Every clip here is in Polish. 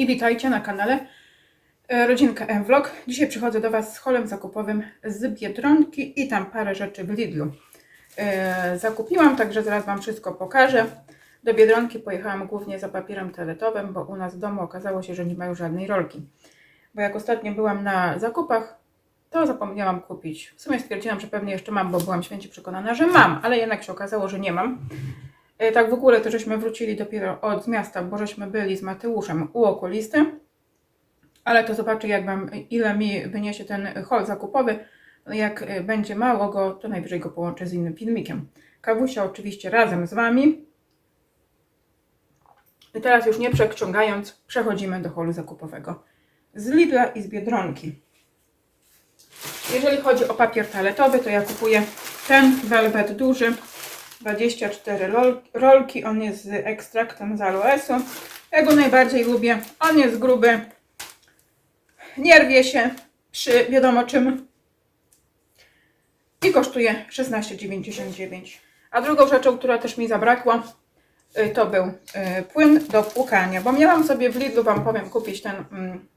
I witajcie na kanale e, Rodzinka M Vlog. Dzisiaj przychodzę do Was z holem zakupowym z Biedronki i tam parę rzeczy w Lidlu e, zakupiłam, także zaraz Wam wszystko pokażę. Do Biedronki pojechałam głównie za papierem toaletowym, bo u nas w domu okazało się, że nie ma już żadnej rolki. Bo jak ostatnio byłam na zakupach, to zapomniałam kupić. W sumie stwierdziłam, że pewnie jeszcze mam, bo byłam święcie przekonana, że mam, ale jednak się okazało, że nie mam. E, Tak w ogóle to żeśmy wrócili dopiero od miasta, bo żeśmy byli z Mateuszem u okulisty. Ale to zobaczę, jak ile mi wyniesie ten hol zakupowy. Jak e, będzie mało go, to najwyżej go połączę z innym filmikiem. Kawusia oczywiście razem z wami. I teraz już nie przeciągając, przechodzimy do holu zakupowego. Z Lidla i z Biedronki. Jeżeli chodzi o papier toaletowy, to ja kupuję ten velvet duży, 24 rol- rolki. On jest z ekstraktem z aloesu. Ja go najbardziej lubię. On jest gruby. Nie rwie się przy wiadomo czym. I kosztuje 16,99. A drugą rzeczą, która też mi zabrakła, y, to był y, płyn do płukania. Bo miałam sobie w Lidlu, Wam powiem, kupić ten... mm,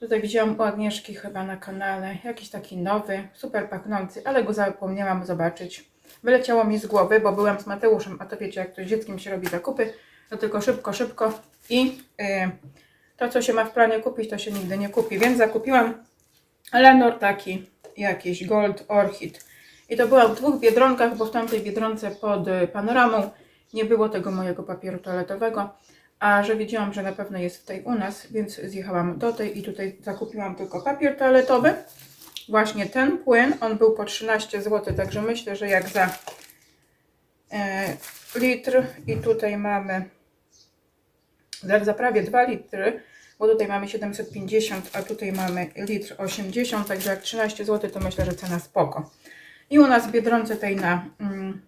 Tutaj widziałam u Agnieszki chyba na kanale. Jakiś taki nowy, super pachnący, ale go zapomniałam zobaczyć. Wyleciało mi z głowy, bo byłam z Mateuszem, a to wiecie, jak to z dzieckiem się robi zakupy, to tylko szybko, szybko i y, to, co się ma w planie kupić, to się nigdy nie kupi. Więc zakupiłam Lenor taki, jakiś Gold Orchid. I to była w dwóch biedronkach, bo w tamtej biedronce pod panoramą nie było tego mojego papieru toaletowego. A że wiedziałam, że na pewno jest tej u nas, więc zjechałam do tej i tutaj zakupiłam tylko papier toaletowy. Właśnie ten płyn, on był po 13 zł, także myślę, że jak za e, litr i tutaj mamy za, za prawie 2 litry, bo tutaj mamy 750, a tutaj mamy litr 80, także jak 13 zł, to myślę, że cena spoko. I u nas w Biedronce tej na mm,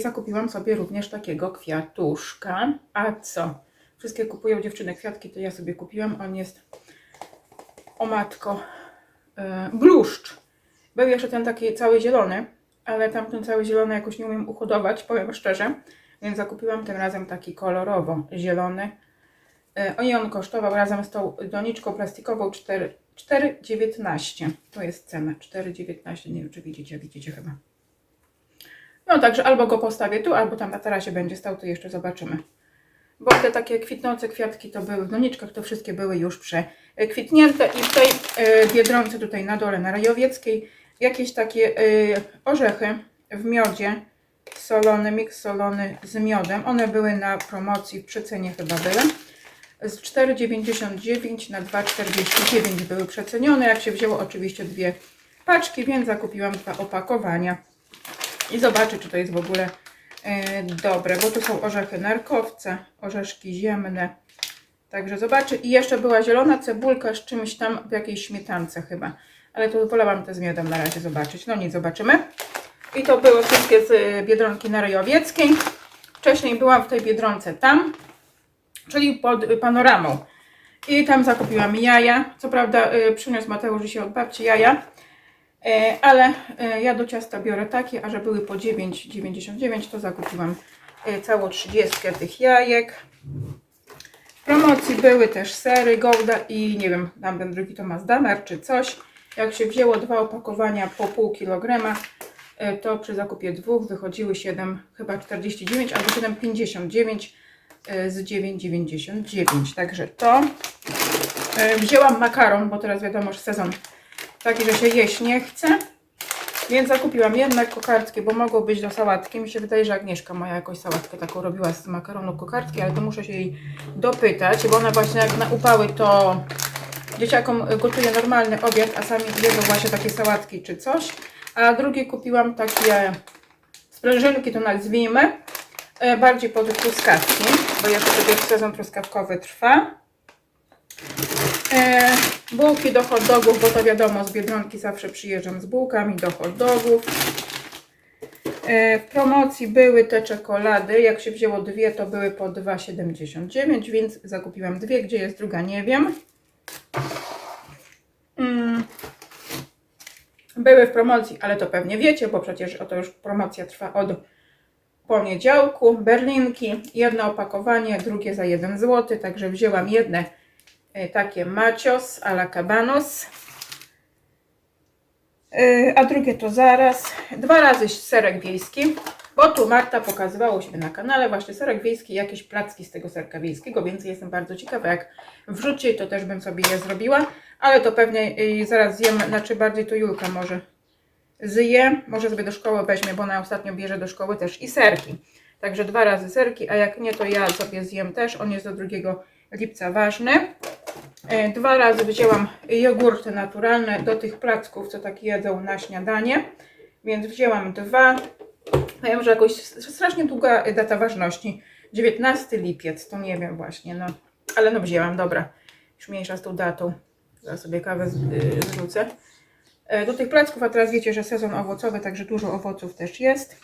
zakupiłam sobie również takiego kwiatuszka. A co? Wszystkie kupują dziewczyny kwiatki, to ja sobie kupiłam. On jest, o matko, yy, bluszcz. Był jeszcze ten taki cały zielony, ale tamten cały zielony jakoś nie umiem uhodować, powiem szczerze. Więc zakupiłam tym razem taki kolorowo zielony. Yy, I on kosztował razem z tą doniczką plastikową 4 4,19. To jest cena. 4,19. Nie wiem, czy widzicie, widzicie chyba. No także albo go postawię tu, albo tam na tarasie będzie stał, to jeszcze zobaczymy. Bo te takie kwitnące kwiatki to były w doniczkach, to wszystkie były już przekwitnięte. I w tej y, biedronce tutaj na dole, na Rajowieckiej, jakieś takie y, orzechy w miodzie solony, miks solony z miodem. One były na promocji, w przecenie chyba były. Z 4,99 na 2,49 były przecenione. Jak się wzięło oczywiście dwie paczki, więc zakupiłam dwa opakowania i zobaczę, czy to jest w ogóle e, dobre, bo tu są orzechy narkowce, orzeszki ziemne. Także zobaczę. I jeszcze była zielona cebulka z czymś tam w jakiejś śmietance chyba. Ale to wolałam te z miodem na razie zobaczyć. No nic, zobaczymy. I to były wszystkie z e, Biedronki na Ryjowieckiej. Wcześniej byłam w tej Biedronce tam, czyli pod e, panoramą. I tam zakupiłam jaja. Co prawda e, przyniósł Mateusz dzisiaj od babci jaja. E, ale e, ja do ciasta biorę takie, a że były po 9,99 to zakupiłam e, całą 30 tych jajek. W promocji były też sery Golda i nie wiem, tam ten drugi to ma Damer czy coś. Jak się wzięło dwa opakowania po pół kilograma, to przy zakupie dwóch wychodziły 7, chyba 49 albo 7,59 e, z 9,99. Także to. Wzięłam makaron, bo teraz wiadomo, że sezon taki, że się jeść nie chce. Więc zakupiłam jednak kokardki, bo mogą być do sałatki. Mi się wydaje, że Agnieszka moja jakąś sałatkę taką robiła z makaronu kokardki, ale to muszę się jej dopytać, bo ona właśnie jak na upały to dzieciakom gotuje normalny obiad, a sami jedzą właśnie takie sałatki czy coś. A drugie kupiłam takie sprężynki, to nazwijmy, e, bardziej pod truskawki, bo jeszcze sobie sezon truskawkowy trwa. E, bułki do hot dogów, bo to wiadomo, z Biedronki zawsze przyjeżdżam z bułkami do hot dogów. E, w promocji były te czekolady, jak się wzięło dwie, to były po 2,79, więc zakupiłam dwie, gdzie jest druga, nie wiem. Mm. Były w promocji, ale to pewnie wiecie, bo przecież oto już promocja trwa od poniedziałku. Berlinki, jedno opakowanie, drugie za 1 zł, także wzięłam jedne takie macios a la cabanos. E, A drugie to zaraz. Dwa razy serek wiejski, bo tu Marta pokazywała u siebie na kanale właśnie serek wiejski, jakieś placki z tego serka wiejskiego, więc jestem bardzo ciekawa, jak wrzuci, to też bym sobie je zrobiła, ale to pewnie y, zaraz zjem, znaczy bardziej to Julka może zje, może sobie do szkoły weźmie, bo ona ostatnio bierze do szkoły też i serki. Także dwa razy serki, a jak nie, to ja sobie zjem też. On jest do 2 lipca ważny. E, Dwa razy wzięłam jogurty naturalne do tych placków, co tak jedzą na śniadanie. Więc wzięłam dwa. Powiem, że jakoś strasznie długa data ważności. 19 lipiec, to nie wiem właśnie, no. Ale no wzięłam, dobra. Już mniejsza z tą datą. Zaraz sobie kawę y, zrzucę. E, Do tych placków, a teraz wiecie, że sezon owocowy, także dużo owoców też jest.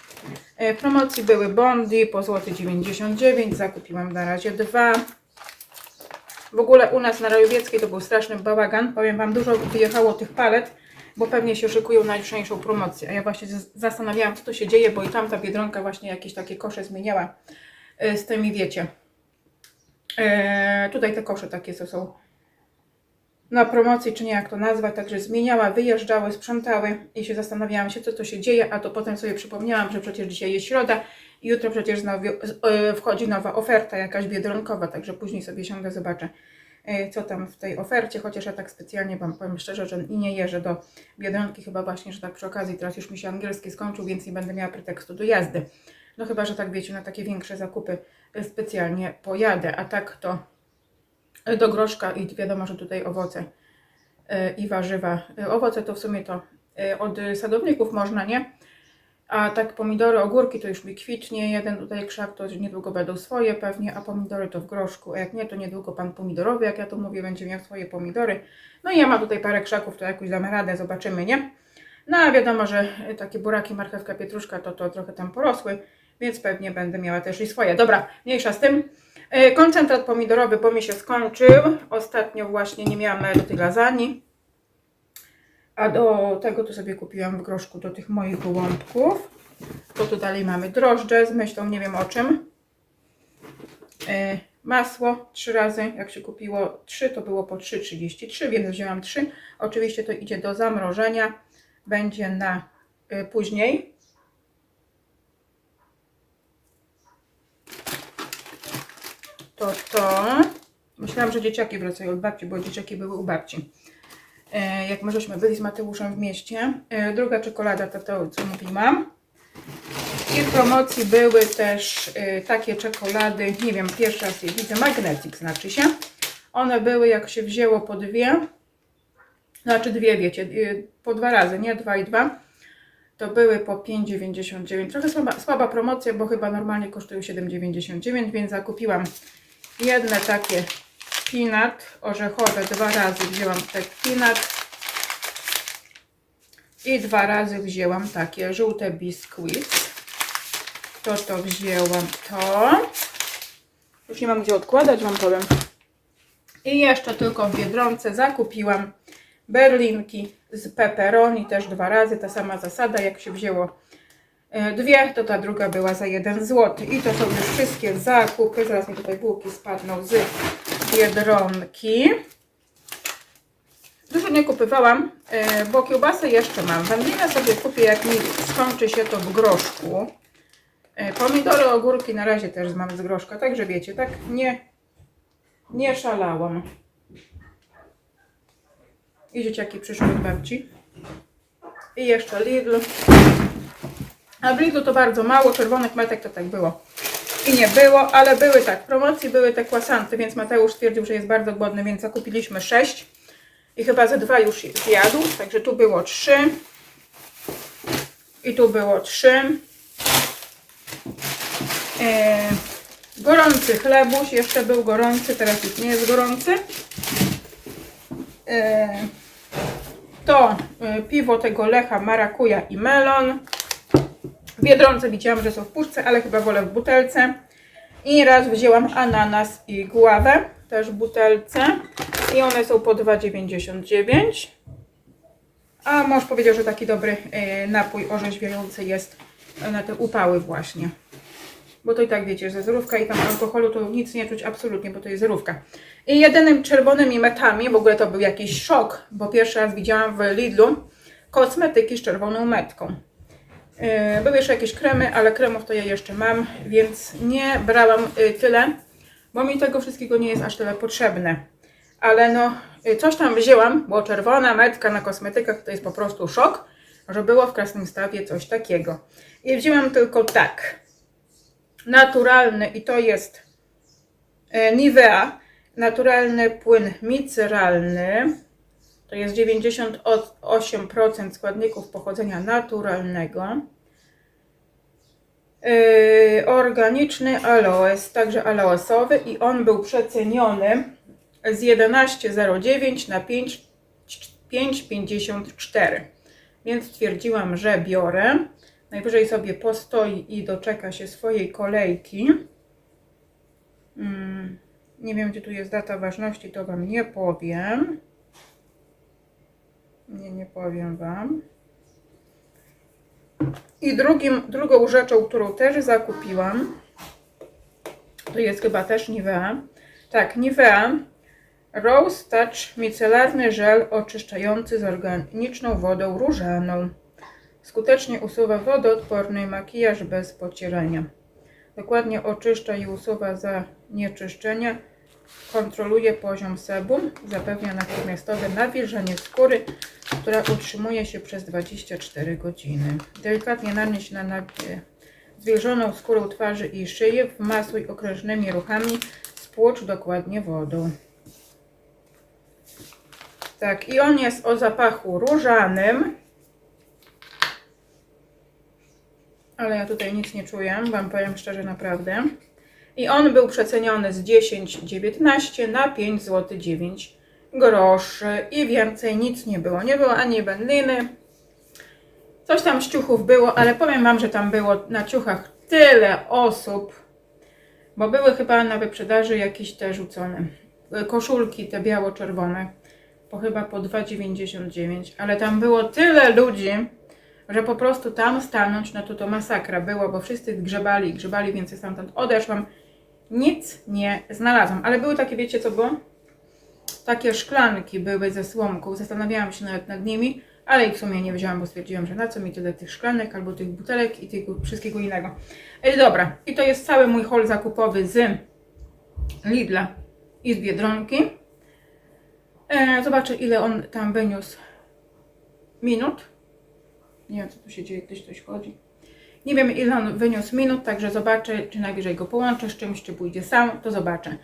E, Promocji były bondy po złoty 99, zakupiłam na razie dwa. W ogóle u nas na Rajowieckiej to był straszny bałagan. Powiem Wam, dużo wyjechało tych palet, bo pewnie się szykują na jutrzejszą promocję. A ja właśnie zastanawiałam, co to się dzieje, bo i tamta Biedronka właśnie jakieś takie kosze zmieniała e, z tymi, wiecie. E, tutaj te kosze takie, co są na promocji, czy nie jak to nazwać, także zmieniała, wyjeżdżały, sprzątały i się zastanawiałam się, co to się dzieje, a to potem sobie przypomniałam, że przecież dzisiaj jest środa jutro przecież e, wchodzi nowa oferta, jakaś biedronkowa, także później sobie siądę, zobaczę, e, co tam w tej ofercie, chociaż ja tak specjalnie Wam powiem szczerze, że nie jeżdżę do biedronki, chyba właśnie, że tak przy okazji, teraz już mi się angielski skończył, więc nie będę miała pretekstu do jazdy. No chyba, że tak wiecie, na takie większe zakupy e, specjalnie pojadę, a tak to do groszka i wiadomo, że tutaj owoce i warzywa. Owoce to w sumie to od sadowników można, nie? A tak pomidory, ogórki to już mi kwitnie, jeden tutaj krzak to niedługo będą swoje pewnie, a pomidory to w groszku, a jak nie to niedługo pan pomidorowy, jak ja to mówię, będzie miał swoje pomidory. No i ja mam tutaj parę krzaków, to jakoś damy radę, zobaczymy, nie? No a wiadomo, że takie buraki, marchewka, pietruszka to, to trochę tam porosły, więc pewnie będę miała też i swoje. Dobra, mniejsza z tym. E, Koncentrat pomidorowy, bo mi się skończył. Ostatnio właśnie nie miałam do tej lasagne. A do tego to sobie kupiłam w groszku do tych moich gołąbków. To tu dalej mamy drożdże z myślą nie wiem o czym. E, Masło trzy razy, jak się kupiło trzy, to było po 3,33, więc wzięłam trzy. Oczywiście to idzie do zamrożenia. Będzie na y, później. To to. Myślałam, że dzieciaki wracają od babci, bo dzieciaki były u babci. E, jak my żeśmy byli z Mateuszem w mieście. E, druga czekolada to to, co mówiłam. I w promocji były też e, takie czekolady, nie wiem, pierwszy raz je widzę, Magnetic znaczy się. One były, jak się wzięło po dwie, znaczy dwie, wiecie, po dwa razy, nie dwa i dwa, to były po 5,99. Trochę słaba, słaba promocja, bo chyba normalnie kosztują 7,99, więc zakupiłam jedne takie peanut orzechowe, dwa razy wzięłam tak peanut i dwa razy wzięłam takie żółte biscuit. To to wzięłam to. Już nie mam gdzie odkładać, wam powiem. I jeszcze tylko w Biedronce zakupiłam berlinki z pepperoni, też dwa razy, ta sama zasada, jak się wzięło e, dwie, to ta druga była za 1 zł. I to są już wszystkie zakupy, zaraz mi tutaj bułki spadną z Biedronki. Dużo nie kupywałam, e, bo kiełbasę jeszcze mam. Wędlinę sobie kupię, jak mi skończy się to w groszku. E, Pomidory, ogórki na razie też mam z groszka, także wiecie, tak nie, nie szalałam. I dzieciaki przyszły od babci. I jeszcze Lidl. A w Lidlu to bardzo mało, czerwonych metek to tak było. I nie było, ale były tak, promocji były te kwasanty, więc Mateusz stwierdził, że jest bardzo głodny, więc zakupiliśmy 6. I chyba ze dwa już zjadł, także tu było 3. I tu było 3. E, gorący chlebuś, jeszcze był gorący, teraz już nie jest gorący. E, to e, piwo tego Lecha, marakuja i melon. W Biedronce widziałam, że są w puszce, ale chyba wolę w butelce. I raz wzięłam ananas i guawę, też w butelce. I one są po 2,99. A mąż powiedział, że taki dobry e, napój orzeźwiający jest na te upały właśnie. bo to i tak wiecie, że zerówka i tam alkoholu to nic nie czuć absolutnie, bo to jest zerówka. I jedynym czerwonymi metami, w ogóle to był jakiś szok, bo pierwszy raz widziałam w Lidlu kosmetyki z czerwoną metką. Yy, Były jeszcze jakieś kremy, ale kremów to ja jeszcze mam, więc nie brałam yy, tyle, bo mi tego wszystkiego nie jest aż tyle potrzebne. Ale no, yy, coś tam wzięłam, bo czerwona metka na kosmetykach to jest po prostu szok, że było w Krasnym Stawie coś takiego. I wzięłam tylko tak, naturalny i to jest e, Nivea, naturalny płyn miceralny, to jest 98% składników pochodzenia naturalnego. Yy, organiczny aloes, także aloesowy i on był przeceniony z 11,09 na 5 5,54. Więc stwierdziłam, że biorę. Najwyżej sobie postoi i doczeka się swojej kolejki. Mm, nie wiem, gdzie tu jest data ważności, to Wam nie powiem. Nie, nie powiem Wam. I drugim, drugą rzeczą, którą też zakupiłam, to jest chyba też Nivea. Tak, Nivea Rose Touch micelarny żel oczyszczający z organiczną wodą różaną. Skutecznie usuwa wodoodporny makijaż bez pocierania. Dokładnie oczyszcza i usuwa zanieczyszczenia. Kontroluje poziom sebum. Zapewnia natychmiastowe nawilżenie skóry, która utrzymuje się przez 24 godziny. Delikatnie nanieść na nawie- zwilżoną skórę twarzy i szyję. Wmasuj okrężnymi ruchami. Spłucz dokładnie wodą. Tak, i on jest o zapachu różanym. Ale ja tutaj nic nie czuję, Wam powiem szczerze naprawdę. I on był przeceniony z 10,19 na 5 zł 9 groszy i więcej nic nie było. Nie było ani wędliny. Coś tam z ciuchów było, ale powiem Wam, że tam było na ciuchach tyle osób, bo były chyba na wyprzedaży jakieś te rzucone. Koszulki te biało-czerwone, po chyba po 2,99, ale tam było tyle ludzi, że po prostu tam stanąć, no to to masakra było, bo wszyscy grzebali grzebali, więc ja stamtąd odeszłam. Nic nie znalazłam, ale były takie, wiecie co było? Takie szklanki były ze słomką, zastanawiałam się nawet nad nimi, ale ich w sumie nie wzięłam, bo stwierdziłam, że na co mi tyle tych szklanek, albo tych butelek i tego wszystkiego innego. E, dobra, i to jest cały mój haul zakupowy z Lidla i z Biedronki. E, zobaczę ile on tam wyniósł minut. Nie wiem co tu się dzieje, gdzieś coś chodzi. Nie wiem ile on wyniósł minut, także zobaczę, czy najwyżej go połączę z czymś, czy pójdzie sam, to zobaczę.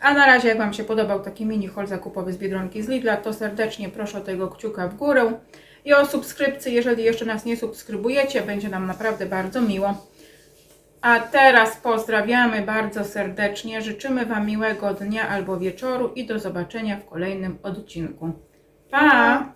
A na razie, jak Wam się podobał taki mini haul zakupowy z Biedronki z Lidla, to serdecznie proszę o tego kciuka w górę i o subskrypcję, jeżeli jeszcze nas nie subskrybujecie, będzie nam naprawdę bardzo miło. A teraz pozdrawiamy bardzo serdecznie, życzymy Wam miłego dnia albo wieczoru i do zobaczenia w kolejnym odcinku. Pa!